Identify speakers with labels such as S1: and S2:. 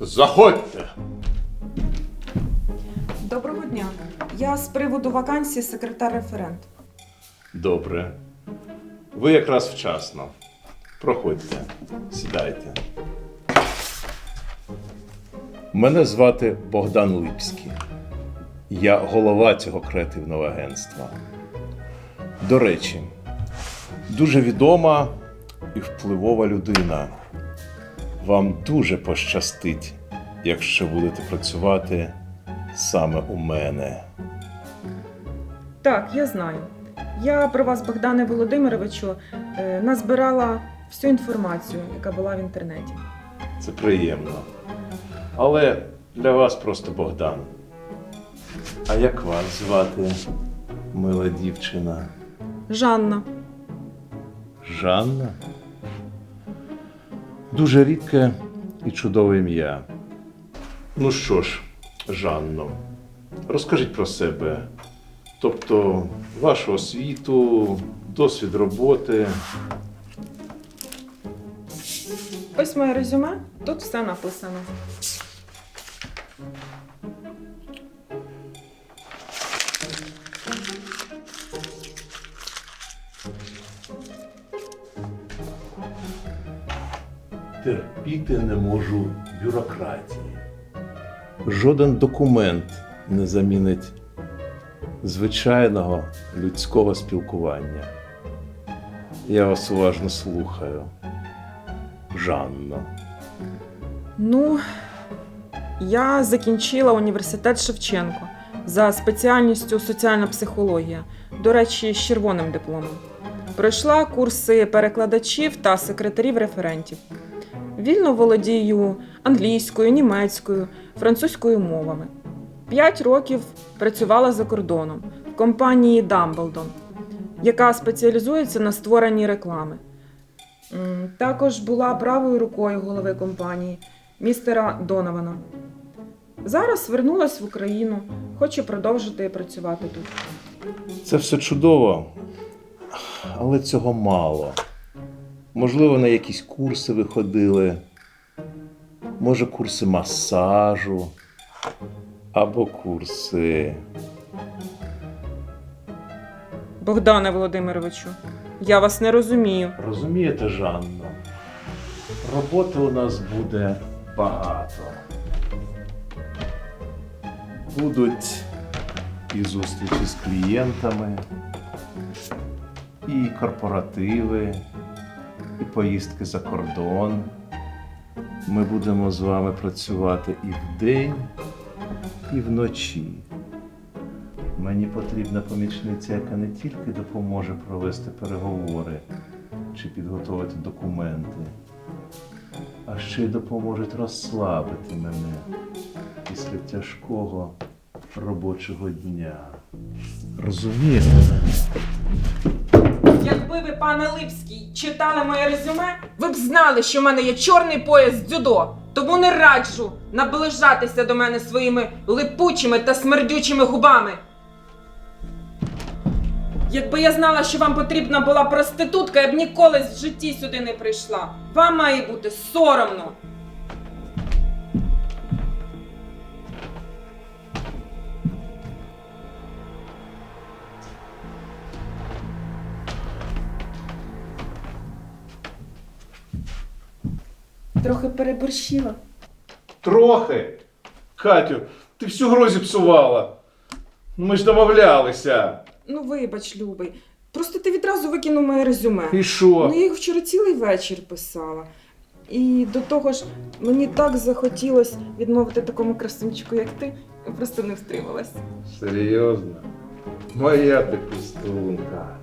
S1: Заходьте.
S2: Доброго дня. Я з приводу вакансії секретар-референт.
S1: Добре. Ви якраз вчасно. Проходьте, сідайте. Мене звати Богдан Липський. Я голова цього креативного агентства. До речі, дуже відома і впливова людина. Вам дуже пощастить, якщо будете працювати саме у мене.
S2: Так, я знаю. Я про вас, Богдане Володимировичу, е, назбирала всю інформацію, яка була в інтернеті.
S1: Це приємно. Але для вас просто Богдан. А як вас звати, мила дівчина?
S2: Жанна.
S1: Жанна? Дуже рідке і чудове ім'я. Ну що ж, Жанно, розкажіть про себе. Тобто вашу освіту, досвід роботи.
S2: Ось моє резюме, тут все написано.
S1: Терпіти не можу бюрократії. Жоден документ не замінить звичайного людського спілкування. Я вас уважно слухаю. Жанно.
S2: Ну, я закінчила університет Шевченко за спеціальністю соціальна психологія, до речі, з червоним дипломом. Пройшла курси перекладачів та секретарів референтів. Вільно володію англійською, німецькою, французькою мовами. П'ять років працювала за кордоном в компанії Dumbledon, яка спеціалізується на створенні реклами. Також була правою рукою голови компанії містера Донована. Зараз вернулась в Україну, хочу продовжити працювати тут.
S1: Це все чудово, але цього мало. Можливо, на якісь курси ви ходили, може, курси масажу або курси.
S2: Богдане Володимировичу, я вас не розумію.
S1: Розумієте, Жанно, роботи у нас буде багато. Будуть і зустрічі з клієнтами, і корпоративи, поїздки за кордон. Ми будемо з вами працювати і вдень, і вночі. Мені потрібна помічниця, яка не тільки допоможе провести переговори чи підготувати документи, а ще й допоможе розслабити мене після тяжкого робочого дня. Розумієте?
S2: Якби ви, пане Липський, читали моє резюме, ви б знали, що в мене є чорний пояс дзюдо. Тому не раджу наближатися до мене своїми липучими та смердючими губами. Якби я знала, що вам потрібна була проститутка, я б ніколи в житті сюди не прийшла. Вам має бути соромно. Трохи переборщила.
S1: Трохи. Катю, ти всю гру зіпсувала. Ми ж домовлялися.
S2: Ну, вибач, любий. Просто ти відразу викинув моє резюме.
S1: І що?
S2: Ну, я їх вчора цілий вечір писала. І до того ж, мені так захотілося відмовити такому красунчику, як ти, я просто не втрималась.
S1: Серйозно? Моя ти пустунка.